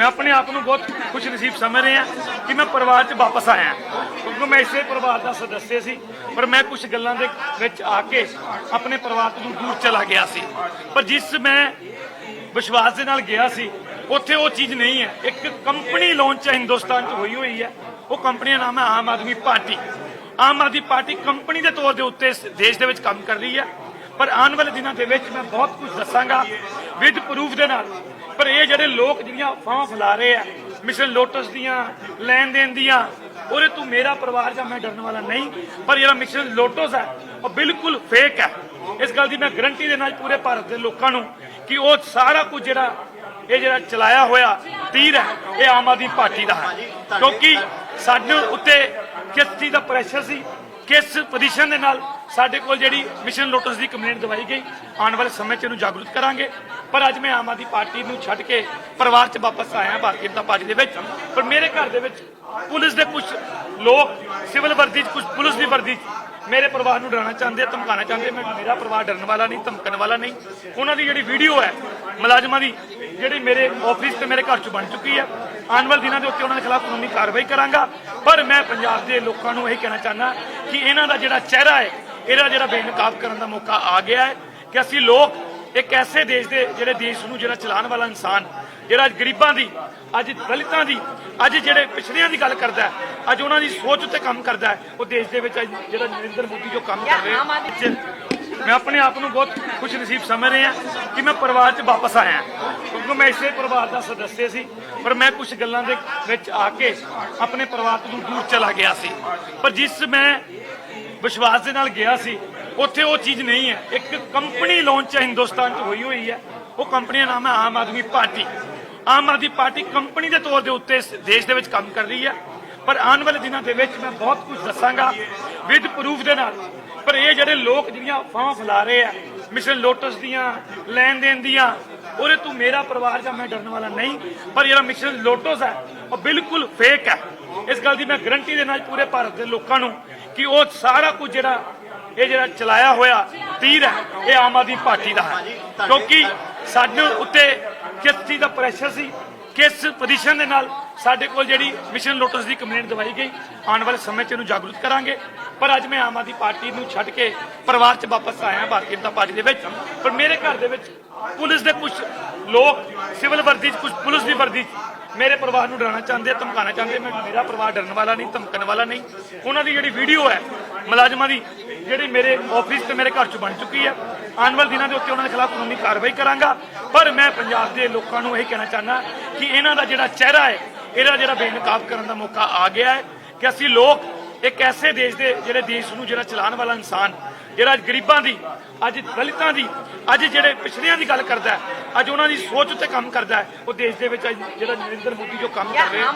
ਮੈਂ ਆਪਣੇ ਆਪ ਨੂੰ ਬਹੁਤ ਖੁਸ਼ ਨਸੀਬ ਸਮਝ ਰਿਹਾ ਕਿ ਮੈਂ ਪਰਿਵਾਰ 'ਚ ਵਾਪਸ ਆਇਆ ਕਿਉਂਕਿ ਮੈਂ ਇਸੇ ਪਰਿਵਾਰ ਦਾ ਸਦੱਸਿਆ ਸੀ, ਪਰ ਮੈਂ ਕੁਝ ਗੱਲਾਂ ਦੇ ਵਿੱਚ ਆ ਕੇ ਆਪਣੇ ਪਰਿਵਾਰ ਤੋਂ ਦੂਰ ਚਲਾ ਗਿਆ ਸੀ। ਪਰ ਜਿਸ ਮੈਂ ਵਿਸ਼ਵਾਸ ਦੇ ਨਾਲ ਗਿਆ ਸੀ, ਉੱਥੇ ਉਹ ਚੀਜ਼ ਨਹੀਂ ਹੈ। ਇੱਕ ਕੰਪਨੀ ਲਾਂਚ ਹੈ ਹਿੰਦੁਸਤਾਨ 'ਚ ਹੋਈ ਹੋਈ ਹੈ। ਉਹ ਕੰਪਨੀ ਦਾ ਨਾਮ ਹੈ Aam Aadmi party. Aam Aadmi party company ਦੇ ਤੌਰ ਦੇ ਉੱਤੇ ਦੇਸ਼ ਦੇ ਵਿੱਚ ਕੰਮ ਕਰ ਰਹੀ ਹੈ। ਪਰ ਆਉਣ ਵਾਲੇ ਦਿਨਾਂ ਦੇ ਵਿੱਚ ਮੈਂ ਬਹੁਤ ਕੁਝ ਦੱਸਾਂਗਾ ਵਿਦ ਪ੍ਰੂਫ ਦੇ ਨਾਲ। ਪਰ ਇਹ ਜਿਹੜੇ ਲੋਕ ਜਿਹੜੀਆਂ ਅਫਵਾਹਾਂ ਫੈਲਾ ਰਹੇ ਆ, ਮਿਸ਼ਨ ਲੋਟਸ ਦੀਆਂ, ਲੈਣ ਦੇਣ ਦੀਆਂ, ਉਹਦੇ ਤੂੰ ਮੇਰਾ ਪਰਿਵਾਰ ਜਾਂ ਮੈਂ ਡਰਨ ਵਾਲਾ ਨਹੀਂ। ਪਰ ਜਿਹੜਾ ਮਿਸ਼ਨ ਲੋਟਸ ਹੈ ਉਹ ਬਿਲਕੁਲ ਫੇਕ ਹੈ ਇਸ ਗੱਲ ਦੀ ਮੈਂ ਗਰੰਟੀ ਦੇ ਨਾਲ ਪੂਰੇ ਭਾਰਤ ਦੇ ਲੋਕਾਂ ਨੂੰ ਕਿ ਉਹ ਸਾਰਾ ਕੁਝ ਜਿਹੜਾ, ਇਹ ਜਿਹੜਾ ਚਲਾਇਆ ਹੋਇਆ ਤੀਰ ਹੈ ਇਹ ਆਮ ਆਦਮੀ ਪਾਰਟੀ ਦਾ ਹੈ। ਕਿਉਂਕਿ ਸਾਡੇ ਉੱਤੇ ਕਿਸ ਚੀਜ਼ ਦਾ ਪ੍ਰੈਸ਼ਰ ਸੀ, ਕਿਸ ਪੋਜੀਸ਼ਨ ਦੇ ਨਾਲ ਸਾਡੇ ਕੋਲ ਜਿਹੜੀ ਮਿਸ਼ਨ ਲੋਟਸ ਦੀ ਕੰਪਲੇਂਟ ਦਵਾਈ ਗਈ, ਆਉਣ ਵਾਲੇ ਸਮੇਂ 'ਚ ਇਹਨੂੰ ਜਾਗਰੂਕ ਕਰਾਂਗੇ। ਪਰ ਅੱਜ ਮੈਂ ਆਮ ਆਦਮੀ ਪਾਰਟੀ ਨੂੰ ਛੱਡ ਕੇ ਪਰਿਵਾਰ 'ਚ ਵਾਪਸ ਆਇਆ, ਭਾਰਤੀ ਜਨਤਾ ਪਾਰਟੀ ਦੇ ਵਿੱਚ। ਪਰ ਮੇਰੇ ਘਰ ਦੇ ਵਿੱਚ ਪੁਲਿਸ ਦੇ ਕੁਝ ਲੋਕ, ਸਿਵਲ ਵਰਦੀ 'ਚ ਕੁਝ ਪੁਲਿਸ ਦੀ ਵਰਦੀ 'ਚ ਮੇਰੇ ਪਰਿਵਾਰ ਨੂੰ ਡਰਾਉਣਾ ਚਾਹੁੰਦੇ ਧਮਕਾਉਣਾ ਚਾਹੁੰਦੇ ਮੈਂ ਮੇਰਾ ਪਰਿਵਾਰ ਡਰਨ ਵਾਲਾ ਨਹੀਂ, ਧਮਕਣ ਵਾਲਾ ਨਹੀਂ। ਉਹਨਾਂ ਦੀ ਜਿਹੜੀ ਵੀਡੀਓ ਹੈ, ਮੁਲਾਜ਼ਮਾਂ ਦੀ, ਜਿਹੜੀ ਮੇਰੇ ਆਫਿਸ ਤੇ ਮੇਰੇ ਘਰ 'ਚ ਬਣ ਚੁੱਕੀ ਹੈ। ਆਉਣ ਵਾਲੇ ਦਿਨਾਂ ਦੇ ਉੱਤੇ ਉਹਨਾਂ ਦੇ ਖਿਲਾਫ ਕਾਨੂੰਨੀ ਕਾਰਵਾਈ ਕਰਾਂਗਾ। ਪਰ ਮੈਂ ਪੰਜਾਬ ਦੇ ਲੋਕਾਂ ਨੂੰ ਇਹ ਕਹਿਣਾ ਚਾਹੁੰਦਾ ਕਿ ਇਹਨਾਂ ਦਾ ਜਿਹੜਾ ਚਿਹਰਾ ਹੈ ਇਹਦਾ ਜਿਹੜਾ ਬੇਨਕਾਬ ਕਰਨ ਦਾ ਮੌਕਾ ਆ ਗਿਆ ਹੈ ਕਿ ਅਸੀਂ ਲੋਕ ਇੱਕ ਐਸੇ ਦੇਸ਼ ਦੇ ਜਿਹੜੇ ਦੇਸ਼ ਨੂੰ ਜਿਹੜਾ ਚਲਾਉਣ ਵਾਲਾ ਇਨਸਾਨ ਜਿਹੜਾ ਅੱਜ ਗਰੀਬਾਂ ਦੀ ਅੱਜ ਦਲਿਤਾਂ ਦੀ ਅੱਜ ਜਿਹੜੇ ਪਿਛੜਿਆਂ ਦੀ ਗੱਲ ਕਰਦਾ ਹੈ ਅੱਜ ਉਹਨਾਂ ਦੀ ਸੋਚ ਉੱਤੇ ਕੰਮ ਕਰਦਾ ਹੈ ਉਹ ਦੇਸ਼ ਦੇ ਵਿੱਚ ਜਿਹੜਾ ਨਰਿੰਦਰ ਮੋਦੀ ਜੋ ਕੰਮ ਕਰ ਰਿਹਾ ਮੈਂ ਆਪਣੇ ਆਪ ਨੂੰ ਬਹੁਤ ਖੁਸ਼ ਨਸੀਬ ਸਮਝ ਰਿਹਾ ਕਿ ਮੈਂ ਪਰਿਵਾਰ 'ਚ ਵਾਪਸ ਆਇਆ ਕਿਉਂਕਿ ਮੈਂ ਇਸੇ ਪਰਿਵਾਰ ਦਾ ਸਦੱਸਿਆ ਸੀ ਪਰ ਮੈਂ ਕੁਝ ਗੱਲਾਂ ਦੇ ਵਿੱਚ ਆ ਕੇ ਆਪਣੇ ਪਰਿਵਾਰ ਤੋਂ ਦੂਰ ਚਲਾ ਗਿਆ ਸੀ। ਪਰ ਜਿਸ ਮੈਂ ਵਿਸ਼ਵਾਸ ਦੇ ਨਾਲ ਗਿਆ ਸੀ। ਉੱਥੇ ਉਹ ਚੀਜ਼ ਨਹੀਂ ਹੈ। ਇੱਕ ਕੰਪਨੀ ਲਾਂਚ ਹੈ ਹਿੰਦੁਸਤਾਨ 'ਚ ਹੋਈ ਹੋਈ ਹੈ। ਉਹ ਕੰਪਨੀ ਦਾ ਨਾਮ ਹੈ Aam Aadmi party. Aam Aadmi party company ਦੇ ਤੌਰ ਦੇ ਉੱਤੇ ਦੇਸ਼ ਦੇ ਵਿੱਚ ਕੰਮ ਕਰ ਰਹੀ ਹੈ। ਪਰ ਆਉਣ ਵਾਲੇ ਦਿਨਾਂ ਦੇ ਵਿੱਚ ਮੈਂ ਬਹੁਤ ਕੁਝ ਦੱਸਾਂਗਾ ਵਿਦ ਪ੍ਰੂਫ ਦੇ ਨਾਲ। ਪਰ ਇਹ ਜਿਹੜੇ ਲੋਕ ਜਿਹੜੀਆਂ ਫਾਂ ਫੈਲਾ ਰਹੇ ਆ ਮਿਸ਼ਨ ਲੋਟਸ ਦੀਆਂ, ਲੈਣ ਦੇਣ ਦੀਆਂ, ਉਹਦੇ ਤੂੰ ਮੇਰਾ ਪਰਿਵਾਰ ਜਾਂ ਮੈਂ ਡਰਨ ਵਾਲਾ ਨਹੀਂ। ਪਰ ਜਿਹੜਾ ਮਿਸ਼ਨ ਲੋਟਸ ਹੈ, ਉਹ ਬਿਲਕੁਲ ਫੇਕ ਹੈ। ਇਸ ਗੱਲ ਦੀ ਮੈਂ ਗਰੰਟੀ ਦੇ ਨਾਲ ਪੂਰੇ ਭਾਰਤ ਦੇ ਲੋਕਾਂ ਨੂੰ। ਕਿ ਉਹ ਸਾਰਾ ਕੁਝ ਜਿਹੜਾ ਇਹ ਜਿਹੜਾ ਚਲਾਇਆ ਹੋਇਆ ਤੀਰ ਹੈ ਇਹ ਆਮ ਆਦਮੀ ਪਾਰਟੀ ਦਾ ਹੈ। ਕਿਉਂਕਿ ਸਾਡੇ ਉੱਤੇ ਕਿਸ ਚੀਜ਼ ਦਾ ਪ੍ਰੈਸ਼ਰ ਸੀ ਕਿਸ ਪੋਜੀਸ਼ਨ ਦੇ ਨਾਲ ਸਾਡੇ ਕੋਲ ਜਿਹੜੀ ਮਿਸ਼ਨ ਲੋਟਸ ਦੀ ਕੰਪਲੇਂਟ ਦਵਾਈ ਗਈ ਆਉਣ ਵਾਲੇ ਸਮੇਂ 'ਚ ਇਹਨੂੰ ਜਾਗਰੂਕ ਕਰਾਂਗੇ। ਪਰ ਅੱਜ ਮੈਂ ਆਮ ਆਦਮੀ ਪਾਰਟੀ ਨੂੰ ਛੱਡ ਕੇ ਪਰਿਵਾਰ 'ਚ ਵਾਪਸ ਆਇਆ ਭਾਰਤੀ ਜਨਤਾ ਪਾਰਟੀ ਦੇ ਵਿੱਚ। ਪਰ ਮੇਰੇ ਘਰ ਦੇ ਵਿੱਚ ਪੁਲਿਸ ਦੇ ਕੁਝ ਲੋਕ ਸਿਵਲ ਵਰਦੀ 'ਚ ਕੁਝ ਪੁਲਿਸ ਦੀ ਵਰਦੀ ਮੇਰੇ ਪਰਿਵਾਰ ਨੂੰ ਡਰਾਉਣਾ ਚਾਹੁੰਦੇ ਧਮਕਾਉਣਾ ਚਾਹੁੰਦੇ ਮੈਂ ਮੇਰਾ ਪਰਿਵਾਰ ਡਰਨ ਵਾਲਾ ਨਹੀਂ, ਧਮਕਣ ਵਾਲਾ ਨਹੀਂ। ਉਹਨਾਂ ਦੀ ਜਿਹੜੀ ਵੀਡੀਓ ਹੈ, ਮੁਲਾਜ਼ਮਾਂ ਦੀ, ਜਿਹੜੀ ਮੇਰੇ ਆਫਿਸ ਤੇ ਮੇਰੇ ਘਰ 'ਚ ਬਣ ਚੁੱਕੀ ਹੈ, ਆਉਣ ਵਾਲੇ ਦਿਨਾਂ ਦੇ ਉੱਤੇ ਉਹਨਾਂ ਦੇ ਖਿਲਾਫ ਕਾਨੂੰਨੀ ਕਾਰਵਾਈ ਕਰਾਂਗਾ। ਪਰ ਮੈਂ ਪੰਜਾਬ ਦੇ ਲੋਕਾਂ ਨੂੰ ਇਹ ਕਹਿਣਾ ਚਾਹੁੰਦਾ ਕਿ ਇਹਨਾਂ ਦਾ ਜਿਹੜਾ ਚਿਹਰਾ ਹੈ, ਇਹਦਾ ਜਿਹੜਾ ਬੇਨਕਾਬ ਕਰਨ ਦਾ ਮੌਕਾ ਆ ਗਿਆ ਹੈ ਕਿ ਅਸੀਂ ਲੋਕ ਇੱਕ ਐਸੇ ਦੇਸ਼ ਦੇ ਜਿਹੜੇ ਦੇਸ਼ ਨੂੰ ਜਿਹੜਾ ਚਲਾਉਣ ਵਾਲਾ ਇਨਸਾਨ, ਜਿਹੜਾ ਅੱਜ ਗਰੀਬਾਂ ਦੀ, ਅੱਜ ਦਲਿਤਾਂ ਦੀ, ਅੱਜ ਜਿਹੜੇ ਪਿਛੜਿਆਂ ਦੀ ਗੱਲ ਕਰਦਾ ਅੱਜ ਉਹਨਾਂ ਦੀ ਸੋਚ ਉੱਤੇ ਕੰਮ ਕਰਦਾ ਹੈ। ਉਹ ਦੇਸ਼ ਦੇ ਵਿੱਚ ਅੱਜ ਜਿਹੜਾ ਨਰਿੰਦਰ ਮੋਦੀ ਜੋ ਕੰਮ ਕਰ ਰਿਹਾ